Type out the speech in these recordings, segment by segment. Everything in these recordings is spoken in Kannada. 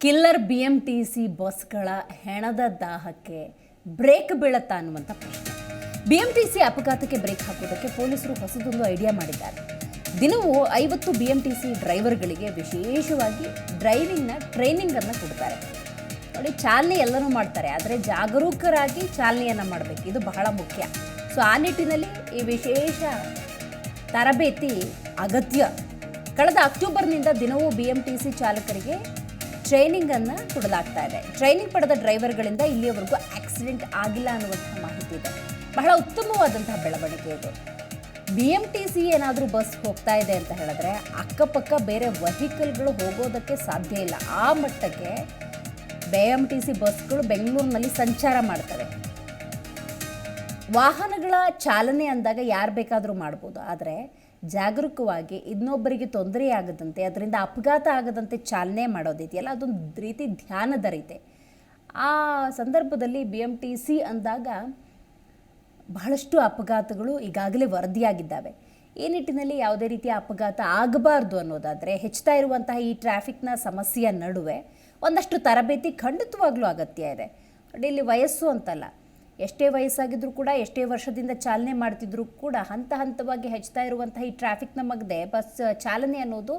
Killer B M T C ಬಸ್ಗಳ ಹೆಣದ ದಾಹಕ್ಕೆ ಬ್ರೇಕ್ ಬೀಳತ್ತಾ ಅನ್ನುವಂಥ ಪ್ರಶ್ನೆ. ಬಿ ಎಂ ಟಿ ಸಿ ಅಪಘಾತಕ್ಕೆ ಬ್ರೇಕ್ ಹಾಕೋದಕ್ಕೆ ಪೊಲೀಸರು ಹೊಸದೊಂದು ಐಡಿಯಾ ಮಾಡಿದ್ದಾರೆ. ದಿನವೂ ಐವತ್ತು ಬಿ ಎಂ ಟಿ ಸಿ ಡ್ರೈವರ್ಗಳಿಗೆ ವಿಶೇಷವಾಗಿ ಡ್ರೈವಿಂಗ್ನ ಟ್ರೈನಿಂಗನ್ನು ಕೊಡ್ತಾರೆ. ನೋಡಿ, ಚಾಲನೆ ಎಲ್ಲರೂ ಮಾಡ್ತಾರೆ, ಆದರೆ ಜಾಗರೂಕರಾಗಿ ಚಾಲನೆಯನ್ನು ಮಾಡಬೇಕು. ಇದು ಬಹಳ ಮುಖ್ಯ. ಸೊ, ಆ ನಿಟ್ಟಿನಲ್ಲಿ ಈ ವಿಶೇಷ ತರಬೇತಿ ಅಗತ್ಯ. ಕಳೆದ ಅಕ್ಟೋಬರ್ನಿಂದ ದಿನವೂ ಬಿ ಎಂ ಟಿ ಸಿ ಚಾಲಕರಿಗೆ ಟ್ರೈನಿಂಗ್ ಅನ್ನು ಕೊಡಲಾಗ್ತಾ ಇದೆ. ಟ್ರೈನಿಂಗ್ ಪಡೆದ ಡ್ರೈವರ್ಗಳಿಂದ ಇಲ್ಲಿಯವರೆಗೂ ಆಕ್ಸಿಡೆಂಟ್ ಆಗಿಲ್ಲ ಅನ್ನುವಂತಹ ಮಾಹಿತಿ ಇದೆ. ಬಹಳ ಉತ್ತಮವಾದಂತಹ ಬೆಳವಣಿಗೆ ಇದು. ಬಿ ಎಂ ಟಿ ಸಿ ಏನಾದರೂ ಬಸ್ ಹೋಗ್ತಾ ಇದೆ ಅಂತ ಹೇಳಿದ್ರೆ ಅಕ್ಕಪಕ್ಕ ಬೇರೆ ವೆಹಿಕಲ್ಗಳು ಹೋಗೋದಕ್ಕೆ ಸಾಧ್ಯ ಇಲ್ಲ. ಆ ಮಟ್ಟಕ್ಕೆ ಬಿ ಎಂ ಟಿ ಸಿ ಬಸ್ಗಳು ಬೆಂಗಳೂರಿನಲ್ಲಿ ಸಂಚಾರ ಮಾಡ್ತವೆ. ವಾಹನಗಳ ಚಾಲನೆ ಅಂದಾಗ ಯಾರು ಬೇಕಾದರೂ ಮಾಡ್ಬೋದು. ಆದರೆ ಜಾಗರೂಕವಾಗಿ ಇನ್ನೊಬ್ಬರಿಗೆ ತೊಂದರೆ ಆಗದಂತೆ, ಅದರಿಂದ ಅಪಘಾತ ಆಗದಂತೆ ಚಾಲನೆ ಮಾಡೋದಿದೆಯಲ್ಲ ಅದೊಂದು ರೀತಿ ಧ್ಯಾನದ ರೀತಿ. ಆ ಸಂದರ್ಭದಲ್ಲಿ ಬಿ ಎಂ ಟಿ ಸಿ ಅಂದಾಗ ಬಹಳಷ್ಟು ಅಪಘಾತಗಳು ಈಗಾಗಲೇ ವರದಿಯಾಗಿದ್ದಾವೆ. ಈ ನಿಟ್ಟಿನಲ್ಲಿ ಯಾವುದೇ ರೀತಿಯ ಅಪಘಾತ ಆಗಬಾರ್ದು ಅನ್ನೋದಾದರೆ, ಹೆಚ್ಚುತ್ತಾ ಇರುವಂತಹ ಈ ಟ್ರಾಫಿಕ್ನ ಸಮಸ್ಯೆಯ ನಡುವೆ ಒಂದಷ್ಟು ತರಬೇತಿ ಖಂಡಿತವಾಗ್ಲೂ ಅಗತ್ಯ ಇದೆ. ಇಲ್ಲಿ ವಯಸ್ಸು ಅಂತಲ್ಲ ಎಷ್ಟೇ ವಯಸ್ಸಾಗಿದ್ರೂ ಕೂಡ, ಎಷ್ಟೇ ವರ್ಷದಿಂದ ಚಾಲನೆ ಮಾಡ್ತಿದ್ರು ಕೂಡ, ಹಂತ ಹಂತವಾಗಿ ಹೆಚ್ಚುತ್ತಾ ಇರುವಂತಹ ಈ ಟ್ರಾಫಿಕ್ ನಮಗದೆ ಬಸ್ ಚಾಲನೆ ಅನ್ನೋದು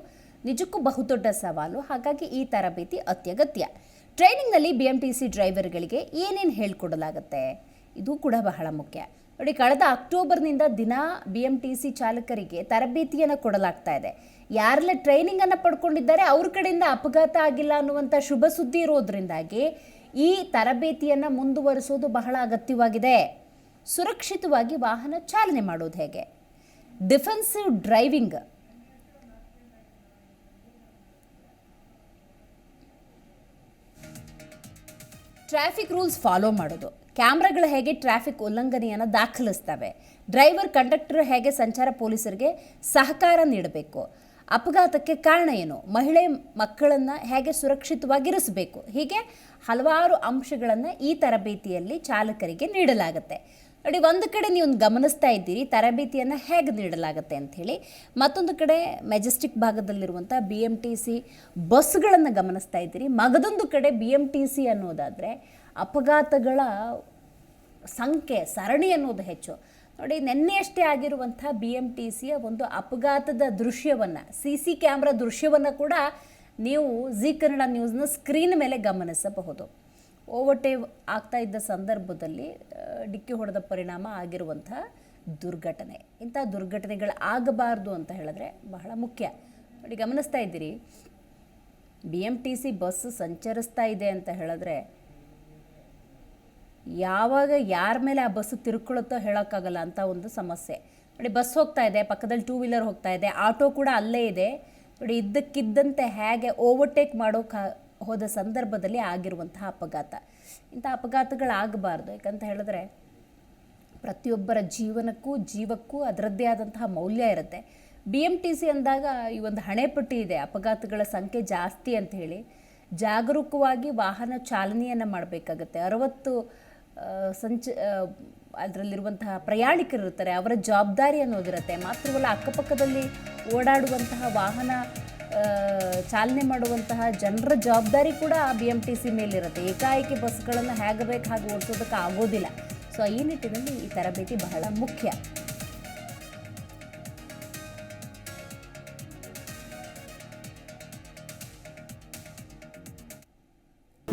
ನಿಜಕ್ಕೂ ಬಹುದೊಡ್ಡ ಸವಾಲು. ಹಾಗಾಗಿ ಈ ತರಬೇತಿ ಅತ್ಯಗತ್ಯ. ಟ್ರೈನಿಂಗ್ನಲ್ಲಿ ಬಿ ಎಂ ಟಿ ಸಿ ಡ್ರೈವರ್ಗಳಿಗೆ ಏನೇನು ಹೇಳ್ಕೊಡಲಾಗುತ್ತೆ? ಇದು ಕೂಡ ಬಹಳ ಮುಖ್ಯ. ನೋಡಿ, ಕಳೆದ ಅಕ್ಟೋಬರ್ನಿಂದ ದಿನ ಬಿ ಎಂ ಟಿ ಸಿ ಚಾಲಕರಿಗೆ ತರಬೇತಿಯನ್ನು ಕೊಡಲಾಗ್ತಾ ಇದೆ. ಯಾರೆಲ್ಲ ಟ್ರೈನಿಂಗನ್ನು ಪಡ್ಕೊಂಡಿದ್ದಾರೆ, ಅವ್ರ ಕಡೆಯಿಂದ ಅಪಘಾತ ಆಗಿಲ್ಲ ಅನ್ನುವಂಥ ಶುಭ ಸುದ್ದಿ ಇರೋದ್ರಿಂದಾಗಿ ಈ ತರಬೇತಿಯನ್ನು ಮುಂದುವರಿಸೋದು ಬಹಳ ಅಗತ್ಯವಾಗಿದೆ. ಸುರಕ್ಷಿತವಾಗಿ ವಾಹನ ಚಾಲನೆ ಮಾಡೋದು ಹೇಗೆ? Defensive driving. Traffic rules follow ಮಾಡೋದು. ಕ್ಯಾಮ್ರಾಗಳು ಹೇಗೆ ಟ್ರಾಫಿಕ್ ಉಲ್ಲಂಘನೆಯನ್ನು ದಾಖಲಿಸ್ತವೆ? ಡ್ರೈವರ್, ಕಂಡಕ್ಟರ್ ಹೇಗೆ ಸಂಚಾರ ಪೊಲೀಸರಿಗೆ ಸಹಕಾರ ನೀಡಬೇಕು? ಅಪಘಾತಕ್ಕೆ ಕಾರಣ ಏನು? ಮಹಿಳೆ ಮಕ್ಕಳನ್ನು ಹೇಗೆ ಸುರಕ್ಷಿತವಾಗಿರಿಸಬೇಕು? ಹೀಗೆ ಹಲವಾರು ಅಂಶಗಳನ್ನು ಈ ತರಬೇತಿಯಲ್ಲಿ ಚಾಲಕರಿಗೆ ನೀಡಲಾಗುತ್ತೆ. ನೋಡಿ, ಒಂದು ಕಡೆ ನೀವು ಗಮನಿಸ್ತಾ ಇದ್ದೀರಿ, ತರಬೇತಿಯನ್ನು ಹೇಗೆ ನೀಡಲಾಗುತ್ತೆ ಅಂಥೇಳಿ ಮತ್ತೊಂದು ಕಡೆ ಮೆಜೆಸ್ಟಿಕ್ ಭಾಗದಲ್ಲಿರುವಂಥ ಬಿ ಎಂ ಟಿ ಸಿ ಬಸ್ಗಳನ್ನು ಗಮನಿಸ್ತಾ ಇದ್ದೀರಿ. ಮಗದೊಂದು ಕಡೆ ಬಿ ಎಂ ಟಿ ಸಿ ಅನ್ನೋದಾದರೆ ಅಪಘಾತಗಳ ಸಂಖ್ಯೆ, ಸರಣಿ ಅನ್ನೋದು ಹೆಚ್ಚು. ನೋಡಿ, ನಿನ್ನೆಯಷ್ಟೇ ಆಗಿರುವಂಥ ಬಿ ಎಂ ಟಿ ಸಿಯ ಒಂದು ಅಪಘಾತದ ದೃಶ್ಯವನ್ನು ಸಿ ಸಿ ಕ್ಯಾಮ್ರಾ ದೃಶ್ಯವನ್ನು ಕೂಡ ನೀವು ಜಿ ಕನ್ನಡ ನ್ಯೂಸ್ನ ಸ್ಕ್ರೀನ್ ಮೇಲೆ ಗಮನಿಸಬಹುದು. ಓವರ್ಟೇವ್ ಆಗ್ತಾ ಇದ್ದ ಸಂದರ್ಭದಲ್ಲಿ ಡಿಕ್ಕಿ ಹೊಡೆದ ಪರಿಣಾಮ ಆಗಿರುವಂಥ ದುರ್ಘಟನೆ. ಇಂಥ ದುರ್ಘಟನೆಗಳು ಆಗಬಾರ್ದು ಅಂತ ಹೇಳಿದ್ರೆ ಬಹಳ ಮುಖ್ಯ. ನೋಡಿ, ಗಮನಿಸ್ತಾ ಇದ್ದೀರಿ. B M T C bus ಸಂಚರಿಸ್ತಾ ಇದೆ ಅಂತ ಹೇಳಿದ್ರೆ ಯಾವಾಗ ಯಾರ ಮೇಲೆ ಆ ಬಸ್ಸು ತಿರ್ಕೊಳ್ಳುತ್ತೋ ಹೇಳೋಕ್ಕಾಗಲ್ಲ ಅಂತ ಒಂದು ಸಮಸ್ಯೆ. ನೋಡಿ, ಬಸ್ ಹೋಗ್ತಾ ಇದೆ, ಪಕ್ಕದಲ್ಲಿ ಟೂ ವೀಲರ್ ಹೋಗ್ತಾ ಇದೆ, ಆಟೋ ಕೂಡ ಅಲ್ಲೇ ಇದೆ. ನೋಡಿ, ಇದ್ದಕ್ಕಿದ್ದಂತೆ ಹೇಗೆ ಓವರ್ಟೇಕ್ ಮಾಡೋಕೆ ಹೋದ ಸಂದರ್ಭದಲ್ಲಿ ಆಗಿರುವಂತಹ ಅಪಘಾತ. ಇಂಥ ಅಪಘಾತಗಳಾಗಬಾರ್ದು. ಯಾಕಂತ ಹೇಳಿದ್ರೆ, ಪ್ರತಿಯೊಬ್ಬರ ಜೀವನಕ್ಕೂ, ಜೀವಕ್ಕೂ ಅದರದ್ದೇ ಆದಂತಹ ಮೌಲ್ಯ ಇರುತ್ತೆ. ಬಿ ಎಂ ಟಿ ಸಿ ಅಂದಾಗ ಈ ಒಂದು ಹಣೆಪಟ್ಟಿ ಇದೆ, ಅಪಘಾತಗಳ ಸಂಖ್ಯೆ ಜಾಸ್ತಿ ಅಂತ ಹೇಳಿ. ಜಾಗರೂಕವಾಗಿ ವಾಹನ ಚಾಲನೆಯನ್ನು ಮಾಡಬೇಕಾಗತ್ತೆ. ಅರವತ್ತು ಸಂಚ ಅದರಲ್ಲಿರುವಂತಹ ಪ್ರಯಾಣಿಕರು ಇರ್ತಾರೆ, ಅವರ ಜವಾಬ್ದಾರಿ ಅನ್ನೋದಿರುತ್ತೆ. ಮಾತ್ರವಲ್ಲ, ಅಕ್ಕಪಕ್ಕದಲ್ಲಿ ಓಡಾಡುವಂತಹ ವಾಹನ ಚಾಲನೆ ಮಾಡುವಂತಹ ಜನರ ಜವಾಬ್ದಾರಿ ಕೂಡ ಬಿ ಎಂ ಟಿ ಸಿ ಮೇಲಿರುತ್ತೆ. ಏಕಾಏಕಿ ಬಸ್ಗಳನ್ನು ಹೇಗೆ ಬೇಕು ಹಾಗೆ ಓಡಿಸೋದಕ್ಕೆ ಆಗೋದಿಲ್ಲ. ಸೊ ಈ ನಿಟ್ಟಿನಲ್ಲಿ ಈ ತರಬೇತಿ ಬಹಳ ಮುಖ್ಯ.